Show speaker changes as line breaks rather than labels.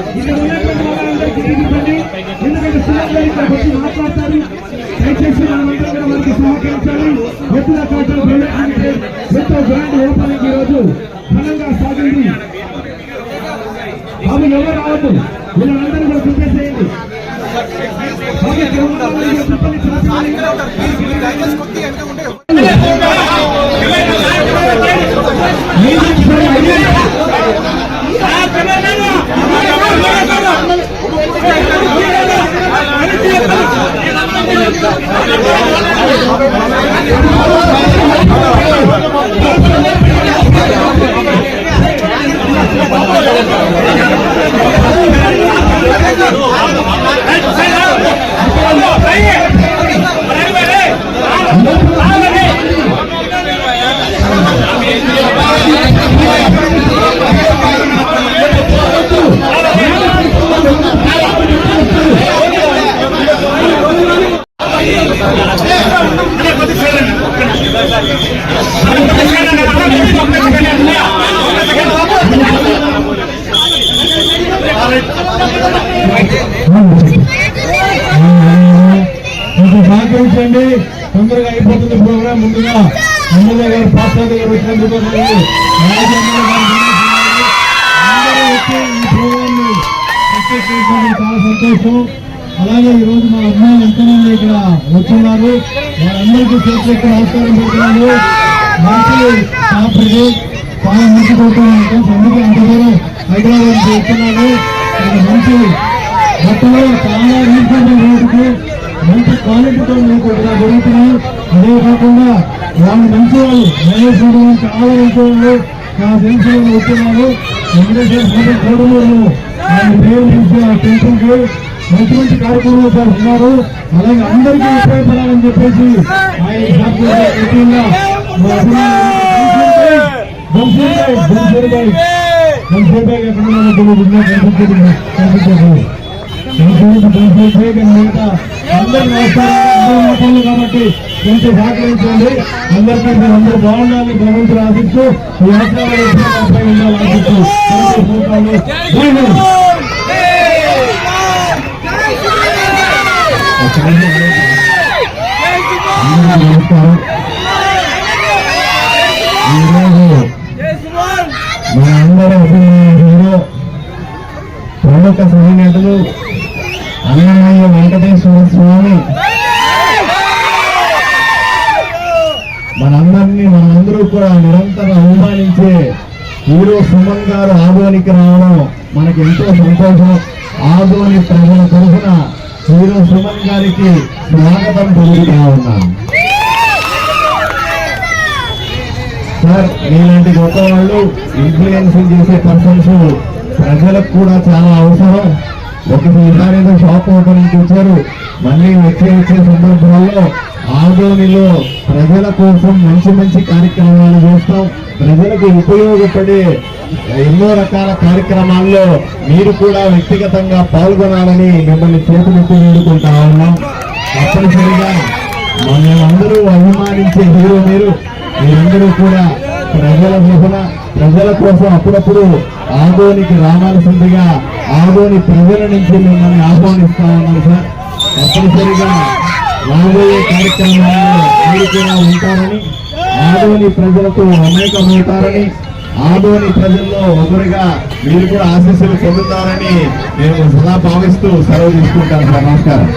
ఇక్కడ ఉన్నటువంటి వాళ్ళందరికీ తెలియకండి ఎందుకంటే సుమారు ఇక్కడ వచ్చి మాట్లాడతారు దయచేసి మనమంతా కూడా వారికి సహకరించాలి
ఎత్తుల కోటలు
ప్రవేశించే ఎంతో గ్రాండ్ ఓపెనింగ్ ఈ రోజు ఘనంగా సాగింది అవి
ఎవరు
రావద్దు వీళ్ళందరూ కూడా చూపేసేయండి కార్యక్రమం Yeah.
కొంచెం తొందరగా అయిపోతుంది ప్రోగ్రామ్ ముందుగా. ఎమ్మెల్యే గారు పాస్టర్ గారు వచ్చినందుకు అందరూ వచ్చి ఈ ప్రోగ్రామ్ని చాలా సంతోషం. అలాగే ఈ రోజు మా అమ్మాయిలు ఎంతమంది ఇక్కడ వచ్చున్నారు వాళ్ళందరికీ చేతులు ఇక్కడ నమస్కారం పెడుతున్నాను. మంచి కాపీ చాలా మంచి కోరుతున్నాను అందుకే అంత దూరం హైదరాబాద్ చేస్తున్నాను మంచి బట్టలు చాలా రీసెంట్ రేటుకి మంచి క్వాలిటీతో మీకు ఇక్కడ దొరుకుతున్నాయి అదే కాకుండా వాళ్ళు మంచి వాళ్ళు. మేనేజ్మెంట్ చాలా మంచి వాళ్ళు నా తెలిసి వాళ్ళు వెంకటేశ్వర స్వామి కోడమూరు ఆయన పేరు నుంచి ఆ మంచి మంచి కార్యక్రమాలు సార్ ఉన్నారు అలాగే అందరికీ ఉపయోగపడాలని చెప్పేసి ఆయన మిగతా అందరూ నమస్కారం కాబట్టి కొంచెం సహకరించండి. అందరికీ మీరు అందరూ బాగుండాలి భగవంతుడు ఆశిస్తూ ఈ అన్నమయ్య వెంకటేశ్వర స్వామి. మనందరినీ మనందరూ కూడా నిరంతరం అభిమానించే హీరో సుమన్ గారు ఆదోనికి రావడం మనకి ఎంతో సంతోషం. ఆదోని ప్రజల తరఫున హీరో సుమన్ గారికి స్వాగతం తెలుగుతా ఉన్నాను సార్ మీలాంటి గొప్ప వాళ్ళు ఇన్ఫ్లుయెన్స్ చేసే పర్సన్స్ ప్రజలకు కూడా చాలా అవసరం. ఒకసారి షాప్ ఓపెనింగ్ చూశారు. మళ్ళీ వచ్చే వచ్చే సందర్భాల్లో ఆదోనిలో ప్రజల కోసం మంచి మంచి కార్యక్రమాలు చేస్తాం. ప్రజలకు ఉపయోగపడే ఎన్నో రకాల కార్యక్రమాల్లో మీరు కూడా వ్యక్తిగతంగా పాల్గొనాలని మిమ్మల్ని చేతులెత్తి వేడుకుంటా ఉన్నాం. తప్పనిసరిగా మనందరూ అభిమానించే హీరో మీరు. మీరందరూ కూడా ప్రజల తరఫున ప్రజల కోసం అప్పుడప్పుడు ఆదోనికి రావాల్సిందిగా ఆదోని ప్రజల నుంచి మిమ్మల్ని ఆహ్వానిస్తా ఉన్నాం సార్. తప్పనిసరిగా రాబోయే కార్యక్రమాల్లో మీరు కూడా ఉంటారని ఆదోని ప్రజలతో మమేకమవుతారని ఆదోని ప్రజల్లో ఒకరిగా మీరు కూడా ఆశీస్సులు పొందుతారని మేము సదా భావిస్తూ సెలవు తీసుకుంటాం సార్. నమస్కారం.